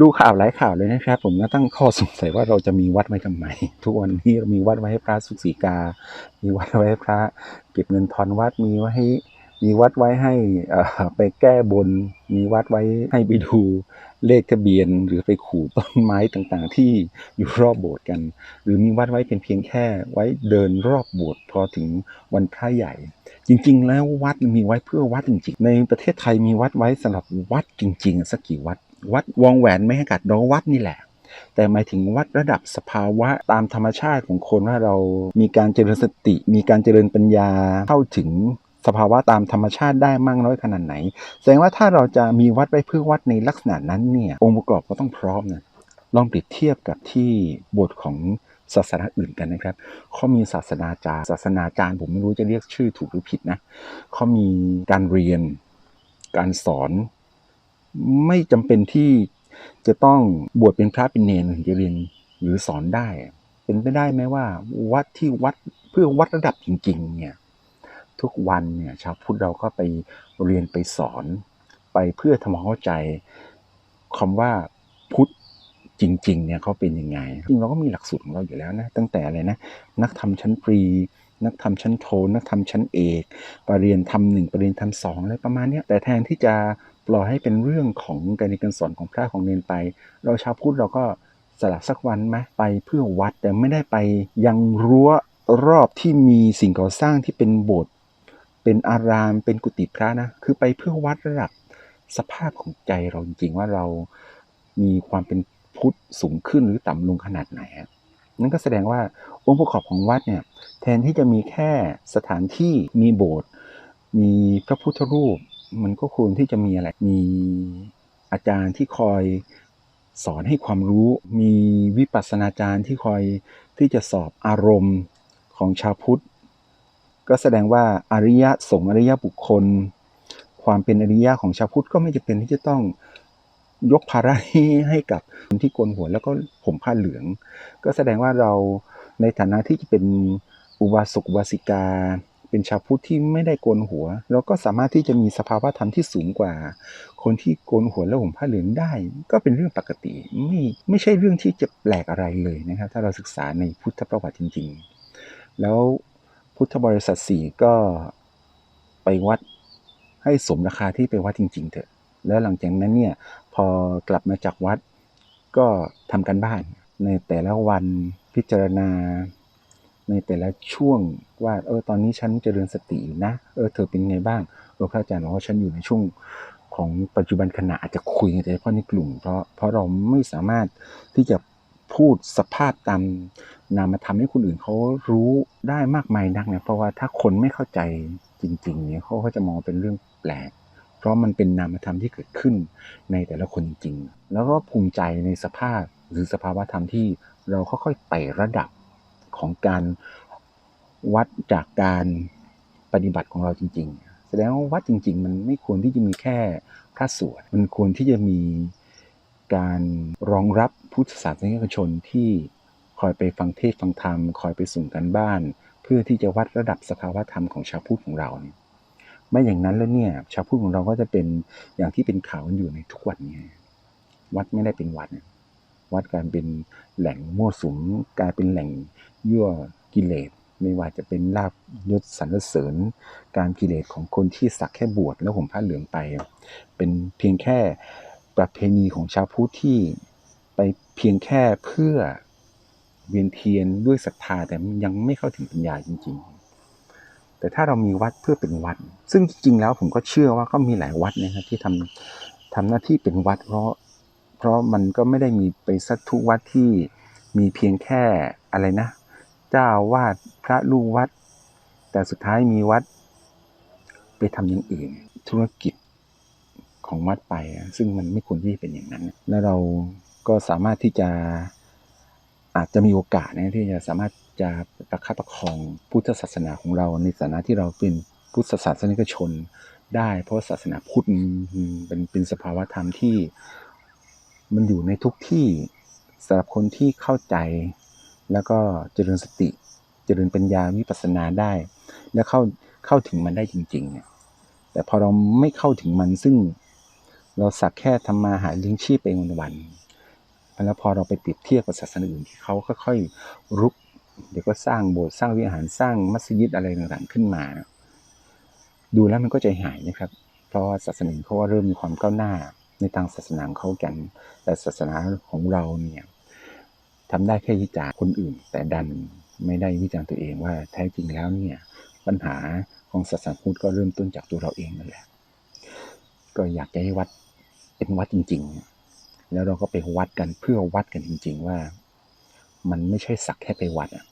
ดูข่าวหลายข่าวเลยนะครับ ผมก็ตั้งข้อสงสัยว่าเราจะมีวัดไว้ทำไม ทุกวันนี้เรามีวัดไว้ให้พระสุสีกา มีวัดไว้ให้พระ เก็บเงินทอนวัดมีไว้ให้มีวัดไว้ให้ไปแก้บน มีวัดไว้ให้ไปดูเลขทะเบียน หรือไปขู่ต้นไม้ต่างๆ ที่อยู่รอบโบสถ์กัน หรือมีวัดไว้เป็นเพียงแค่ไว้เดินรอบโบสถ์พอถึงวันพระใหญ่ จริงๆ แล้ววัดมีไว้เพื่อวัดจริงๆ ในประเทศไทยมีวัดไว้สำหรับวัดจริง ๆ สักกี่วัด วัดวงแหวนไม่ให้กัดเราวัดนี่แหละ แต่หมายถึงวัดระดับสภาวะตามธรรมชาติของคนว่าเรามีการเจริญสติ มีการเจริญปัญญาเข้าถึงสภาวะตามธรรมชาติได้มากน้อยขนาดไหน แสดงว่าถ้าเราจะมีวัดไว้เพื่อวัดในลักษณะนั้นเนี่ยองค์ประกอบก็ต้องพร้อมนะลองเปรียบเทียบกับที่บทของศาสนาอื่นกันนะครับ เขามีศาสนาจารย์ ศาสนาจารย์ผมไม่รู้จะเรียกชื่อถูกหรือผิดนะเขามีการเรียน การสอน ไม่จำเป็นที่จะต้องบวชเป็นพระเป็นเนรถึงจะเรียนหรือสอนได้ เป็นไปได้ไหมว่า วัดที่วัดเพื่อวัดระดับจริง ๆ เนี่ย ทุกวันเนี่ยชาวพุทธเราก็ไปเรียนไปสอน ไปเพื่อทำความเข้าใจคำว่าพุทธจริง ๆ เนี่ยเขาเป็นยังไง จริงเราก็มีหลักสูตรของเราอยู่แล้วนะ ตั้งแต่อะไรนะ นักธรรมชั้นปรี นักธรรมชั้นโท นักธรรมชั้นเอกปรริญญาธรรมหนึ่งปรริญญาธรรมสองอะไรประมาณนี้แต่แทนที่จะ ปล่อยให้เป็นเรื่องของการเรียนการสอนของพระของเนนไป เราชาวพุทธเราก็สละสักวันไหมไปเพื่อวัดแต่ไม่ได้ไปยังรั้วรอบที่มีสิ่งก่อสร้างที่เป็นโบสถ์เป็นอารามเป็นกุฏิพระนะ คือไปเพื่อวัดระดับสภาพของใจเราจริงๆว่าเรามีความเป็นพุทธสูงขึ้นหรือต่ำลงขนาดไหนนั่นก็แสดงว่าองค์ประกอบของวัดเนี่ยแทนที่จะมีแค่สถานที่มีโบสถ์มีพระพุทธรูป มันก็ควรที่จะมีอะไร มีอาจารย์ที่คอยสอนให้ความรู้ มีวิปัสสนาจารย์ที่คอยที่จะสอบอารมณ์ของชาวพุทธ ก็แสดงว่าอริยะสงฆ์อริยะบุคคล ความเป็นอริยะของชาวพุทธก็ไม่จำเป็นที่จะต้องยกภาระให้ให้กับคนที่โกนหัวแล้วก็ผมผ้าเหลือง ก็แสดงว่าเราในฐานะที่จะเป็นอุบาสกอุบาสิกา เป็นชาวพุทธที่ไม่ได้โกนหัว เราก็สามารถที่จะมีสภาวะธรรมที่สูงกว่า คนที่โกนหัวแล้วห่มผ้าเหลืองได้ ก็เป็นเรื่องปกติไม่ไม่ใช่เรื่องที่จะแปลกอะไรเลยนะครับ ถ้าเราศึกษาในพุทธประวัติจริง ๆ แล้วพุทธบริษัทสี่ก็ไปวัดให้สมราคาที่ไปวัดจริง ๆ เถอะ แล้วหลังจากนั้นเนี่ยพอกลับมาจากวัดก็ทำกันบ้านในแต่ละวันพิจารณา ในแต่ละช่วงว่าเออตอนนี้ฉันเจริญสติอยู่นะเออเธอเป็นไงบ้างเออพระอาจารย์บอกว่าฉันอยู่ในช่วงของปัจจุบันขณะอาจจะคุยกันแต่เฉพาะในกลุ่ม เพราะเพราะเราไม่สามารถที่จะพูดสภาพตามนามธรรมให้คนอื่นเขารู้ได้มากมายนักเนี่ยเพราะว่าถ้าคนไม่เข้าใจจริง ๆ เนี่ยเขาก็จะมองเป็นเรื่องแปลก เพราะมันเป็นนามธรรมที่เกิดขึ้นในแต่ละคนจริง แล้วก็ภูมิใจในสภาพหรือสภาวะธรรมที่เราค่อยๆไต่ระดับ ของการวัดจากการปฏิบัติของเราจริง ๆ แสดงว่าวัดจริง ๆ มันไม่ควรที่จะมีแค่พระสวดมันควรที่จะมีการรองรับพุทธศาสนิกชนที่คอยไปฟังเทศฟังธรรม คอยไปส่งกันบ้าน เพื่อที่จะวัดระดับสภาวะธรรมของชาวพุทธของเราเนี่ยไม่อย่างนั้นแล้วเนี่ยชาวพุทธของเราก็จะเป็นอย่างที่เป็นข่าวกันอยู่ในทุกวันนี้วัดไม่ได้เป็นวัดเนี่ย วัดกลารเป็นแหล่งมั่วสุมกลายเป็นแหล่งยั่วกิเลสไม่ว่าจะเป็นลาบยศสรรเสริญ การกิเลสของคนที่สักแค่บวชแล้วห่มผ้าเหลืองไป เป็นเพียงแค่ประเพณีของชาวพุทธที่ไปเพียงแค่เพื่อเวียนเทียนด้วยศรัทธาแต่ยังไม่เข้าถึงปัญญาจริง ๆ แต่ถ้าเรามีวัดเพื่อเป็นวัด ซึ่งจริงๆแล้วผมก็เชื่อว่าก็มีหลายวัดนะครับที่ทำทำหน้าที่เป็นวัดเพราะ เพราะมันก็ไม่ได้มีไปสักทุกวัดที่มีเพียงแค่อะไรนะ เจ้าวาดพระลูกวัด แต่สุดท้ายมีวัด ไปทำอย่างอื่น ธุรกิจของวัดไป ซึ่งมันไม่ควรที่จะเป็นอย่างนั้น แล้วเราก็สามารถที่จะอาจจะมีโอกาสนะที่จะสามารถจะประคับประคองพุทธศาสนาของเราในฐานะที่เราเป็นพุทธศาสนิกชนได้ เพราะศาสนาพุทธมันเป็นเป็นสภาวะธรรมที่ มันอยู่ในทุกที่สำหรับคนที่เข้าใจ แล้วก็เจริญสติ เจริญปัญญาวิปัสสนาได้ แล้วเข้าเข้าถึงมันได้จริงๆเนี่ยแต่พอเราไม่เข้าถึงมันซึ่ง เราสักแค่ทำมาหาเลี้ยงชีพไปวันแล้วพอเราไปเปรียบเทียบกับศาสนาอื่นที่เขาค่อยๆรุก เดี๋ยวก็สร้างโบสถ์สร้างวิหารสร้างมัสยิดอะไรต่างๆขึ้นมา ดูแล้วมันก็ใจหายนะครับ เพราะว่าศาสนาอื่นเขาว่าเริ่มมีความก้าวหน้า ในทางศาสนาเขากัน แต่ศาสนาของเราเนี่ยทำได้แค่วิจารณ์คนอื่น แต่ดันไม่ได้วิจารณ์ตัวเองว่าแท้จริงแล้วเนี่ยปัญหาของศาสนาพุทธก็เริ่มต้นจากตัวเราเองนั่นแหละ ก็อยากจะให้วัดเป็นวัดจริง ๆ แล้วเราก็ไปวัดกันเพื่อวัดกันจริง ๆ ว่า มันไม่ใช่สักแค่ไปวัดอะ